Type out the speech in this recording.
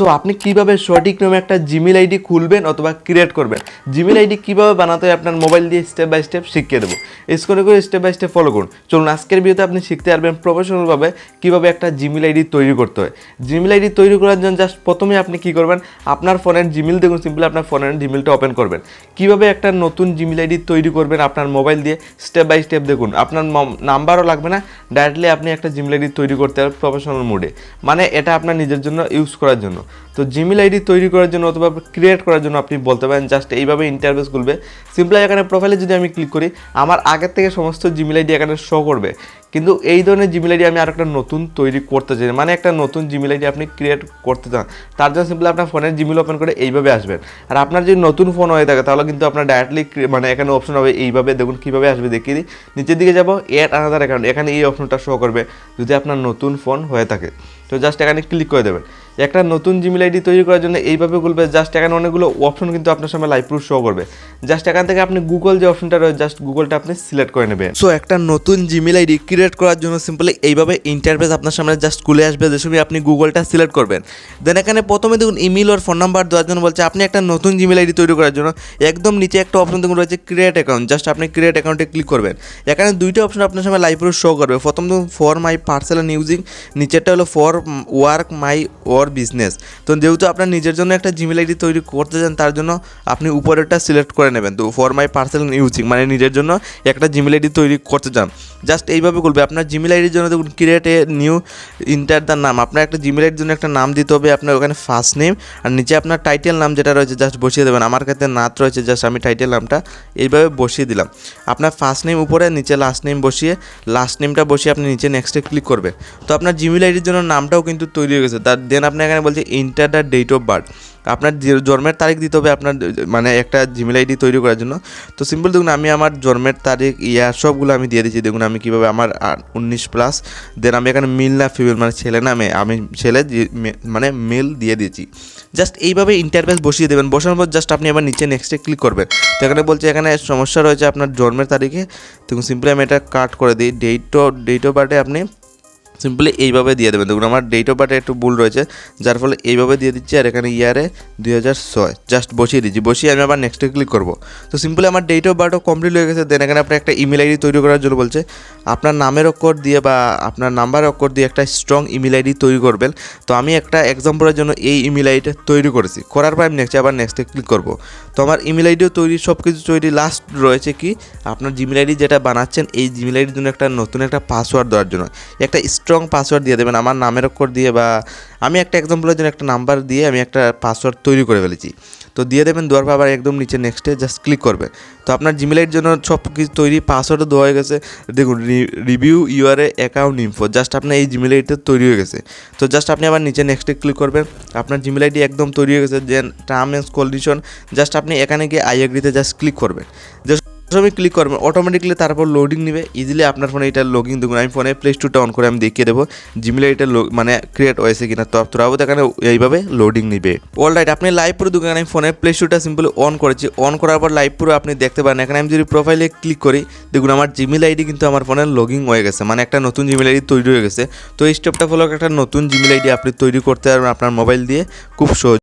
So আপনি কীভাবে সঠিক নিয়মে একটা জিমেল আইডি খুলবেন অথবা ক্রিয়েট করবেন? জিমেল আইডি কীভাবে বানাতে হয় আপনার মোবাইল দিয়ে স্টেপ বাই স্টেপ শিখিয়ে দেবো। স্কুলে করে করে স্টেপ বাই স্টেপ ফলো করুন। চলুন, আজকের ভিডিওতে আপনি শিখতে পারবেন প্রফেশনালভাবে কীভাবে একটা জিমেল আইডি তৈরি করতে হয়। জিমেল আইডি তৈরি করার জন্য জাস্ট প্রথমে আপনি কী করবেন? আপনার ফোনের জিমেল দেখুন সিম্পলি আপনার ফোনের জিমেলটা ওপেন করবেন। কীভাবে একটা নতুন জিমেল আইডি তৈরি করবেন আপনার মোবাইল দিয়ে? স্টেপ বাই স্টেপ দেখুন, আপনার নাম্বারও লাগবে না। ডাইরেক্টলি আপনি একটা জিমেল আইডি তৈরি করতে পারবেন প্রফেশনাল মোডে মানে এটা আপনার নিজের জন্য ইউজ করার জন্য। তো জিমেল আইডি তৈরি করার জন্য অথবা ক্রিয়েট করার জন্য আপনি বলতে পারেন জাস্ট এইভাবে ইন্টারভেস খুলবে। সিম্পলি এখানে প্রোফাইলে যদি আমি ক্লিক করি, আমার আগের থেকে সমস্ত জিমেল আইডি এখানে শো করবে। কিন্তু এই ধরনের জিমেল আইডি আমি আর একটা নতুন তৈরি করতে চাই। মানে একটা নতুন জিমেল আইডি আপনি ক্রিয়েট করতে চান। তার জন্য সিম্পলি আপনার ফোনের জিমেল ওপেন করে এইভাবে আসবেন। আর আপনার যদি নতুন ফোন হয়ে থাকে, তাহলে কিন্তু আপনার ডাইরেক্টলি মানে এখানে অপশন হবে এইভাবে দেখুন কীভাবে আসবে, দেখিয়ে দিই। নিচের দিকে যাব এড আনাদার অ্যাকাউন্ট এখানে এই অপশনটা শো করবে যদি আপনার নতুন ফোন হয়ে থাকে। তো জাস্ট এখানে ক্লিক করে দেবেন। একটা নতুন জিমেল আইডি তৈরি করার জন্য এইভাবে খুলবে। জাস্ট এখানে অনেকগুলো অপশন কিন্তু আপনার সামনে লাইভ প্রুফ শো করবে। জাস্ট এখান থেকে আপনি গুগল যে অপশনটা রয়েছে জাস্ট গুগলটা আপনি সিলেক্ট করে নেবেন। সো একটা নতুন জিমেল আইডি ক্রিয়েট করার জন্য সিম্পলি এইভাবে ইন্টারফেস আপনার সামনে জাস্ট খুলে আসবে, যে সময় আপনি গুগলটা সিলেক্ট করবেন। দেন এখানে প্রথমে দেখুন ইমেল ওর ফোন নাম্বার দেওয়ার জন্য বলছে, আপনি একটা নতুন জিমেল আইডি তৈরি করার জন্য একদম নিচে একটা অপশন দেখুন রয়েছে ক্রিয়েট অ্যাকাউন্ট জাস্ট আপনি ক্রিয়েট অ্যাকাউন্টে ক্লিক করবেন। এখানে দুইটা অপশন আপনার সামনে লাইভ প্রুফ শো করবে। প্রথম দেখুন for my personal and using নিচেরটা হলো for work my or business তো যেহেতু আপনার নিজের জন্য একটা জিমেল আইডি তৈরি করতে চান, তার জন্য আপনি উপরেরটা সিলেক্ট করে নেবেন। তো ফর মাই পার্সেল ইউজিং মানে নিজের জন্য একটা জিমেল আইডি তৈরি করতে চান। জাস্ট এইভাবে করবে আপনার জিমেল আইডির জন্য দেখুন create a new enter the নাম আপনার একটা জিমেল আইডির জন্য একটা নাম দিতে হবে, আপনার ওখানে ফার্স্ট নেম আর নিচে আপনার টাইটেল নাম যেটা রয়েছে জাস্ট বসিয়ে দেবেন। আমার কাছে নাত রয়েছে জাস্ট আমি টাইটেল নামটা এইভাবে বসিয়ে দিলাম। আপনার ফার্স্ট নেম উপরে, নিচে লাস্ট নেম বসিয়ে লাস্ট নেমটা বসিয়ে আপনি নিচে নেক্সটে ক্লিক করবেন। তো আপনার জিমেল আইডির জন্য নামটাও কিন্তু তৈরি হয়ে গেছে। দেন আপনি এখানে বলছে enter the date of birth আপনার জন্মের তারিখ দিতে হবে, আপনার মানে একটা জিমেল আইডি তৈরি করার জন্য। তো সিম্পল দেখুন, আমি আমার জন্মের তারিখ ইয়ার সবগুলো আমি দিয়ে দিচ্ছি দেখুন, আমি কীভাবে আমার উনিশ প্লাস দেন আমি এখানে মিল না ফিমেল মানে ছেলে না মেয়ে, আমি ছেলে মানে মেল দিয়ে দিয়েছি। জাস্ট এইভাবে ইন্টারফেস বসিয়ে দেবেন। বসানোর পর জাস্ট আপনি আবার নিচে নেক্সটে ক্লিক করবেন। তো এখানে বলছে, এখানে সমস্যা রয়েছে আপনার জন্মের তারিখে। দেখুন সিম্পলি আমি এটা কাট করে দিই। ডেট অফ ডেট অফ বার্থে আপনি সিম্পলি এইভাবে দিয়ে দেবেন। দেখুন, আমার ডেট অফ বার্থে একটু ভুল রয়েছে, যার ফলে এইভাবে দিয়ে দিচ্ছি, আর এখানে ইয়ারে দুই হাজার ছয়। জাস্ট বসিয়ে দিচ্ছি। বসিয়ে আমি আবার নেক্সটে ক্লিক করব। তো সিম্পলি আমার ডেট অফ বার্থও কমপ্লিট হয়ে গেছে। দেন এখানে আপনি একটা ইমেল আইডি তৈরি করার জন্য বলছে, আপনার নামের অক্ষর দিয়ে বা আপনার নাম্বার অক্ষর দিয়ে একটা স্ট্রং ইমেল আইডি তৈরি করবেন। তো আমি একটা এক্সাম্পলের জন্য এই ইমেল আইডিটা তৈরি করেছি। করার পর আমি নেক্সট আবার নেক্সটে ক্লিক করব। তো আমার ইমেল আইডিও তৈরি সব কিছু তৈরি। লাস্ট রয়েছে কি, আপনার জিমেল আইডি যেটা বানাচ্ছেন, এই জিমেল আইডির জন্য একটা নতুন একটা পাসওয়ার্ড দেওয়ার জন্য। একটা স্ট্রং পাসওয়ার্ড দিয়ে দেবেন, আমার নামের অক্ষর দিয়ে বা আমি একটা এক্সাম্পলের জন্য একটা নাম্বার দিয়ে আমি একটা পাসওয়ার্ড তৈরি করে ফেলেছি। তো দিয়ে দেবেন দেওয়ার পর আবার একদম নিচে নেক্সটে জাস্ট ক্লিক করবে। তো আপনার জিমেলের জন্য সব কিছু তৈরি পাসওয়ার্ডও দেওয়া হয়ে গেছে। দেখুন review your account info just আপনার এই জিমেল আইডিটা তৈরি হয়ে গেছে। তো জাস্ট আপনি আবার নিচে নেক্সটে ক্লিক করবেন। আপনার জিমেল আইডি একদম তৈরি হয়ে গেছে then term and condition just আপনি এখানে গিয়ে আই এগ্রিতে জাস্ট ক্লিক করবেন। জাস্ট সময় ক্লিক করবেন অটোমেটিকলি তারপর লোডিং নেবে। ইজিলি আপনার ফোনে এটা লগিং দেখুন, আমি ফোনে প্লে স্টোরটা অন করে আমি দেখিয়ে দেবো জিমেলে এটা মানে ক্রিয়েট হয়েছে কিনা। তো তোরাও এখানে এইভাবে লোডিং নিবে। অল রাইট আপনি লাইভ পুরো দোকানে, আমি ফোনে প্লে স্টোরটা সিম্পলি অন করেছি। অন করার পর লাইভ পুরো আপনি দেখতে পারেন। এখানে আমি যদি প্রোফাইলে ক্লিক করি, দেখুন আমার জিমেল আইডি কিন্তু আমার ফোনে লগিং হয়ে গেছে মানে একটা নতুন জিমেল আইডি তৈরি হয়ে গেছে। তো এই স্টেপটা ফলো একটা নতুন জিমেল আইডি আপনি তৈরি করতে পারবেন আপনার মোবাইল দিয়ে, খুব সহজ।